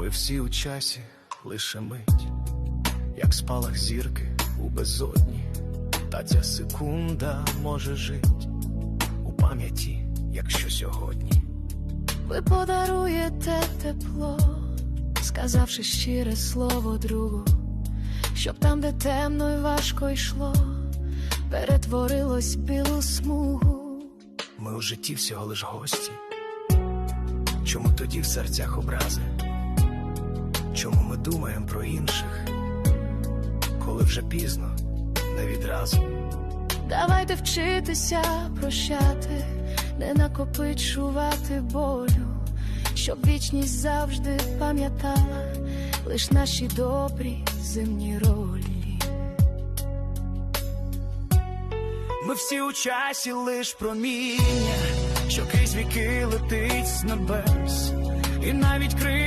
Ми всі у часі, лише мить, як спалах зірки у безодні, та ця секунда може жить у пам'яті, якщо сьогодні. Ви подаруєте тепло, сказавши щире слово другу, щоб там, де темно й важко йшло, перетворилось білу смугу. Ми у житті всього лиш гості. Чому тоді в серцях образи? Думаємо про інших, коли вже пізно, не відразу? Давайте вчитися прощати, не накопичувати болю, щоб вічність завжди пам'ятала лиш наші добрі земні ролі. Ми всі у часі лиш проміння, що крізь віки летить з небес, і навіть крик.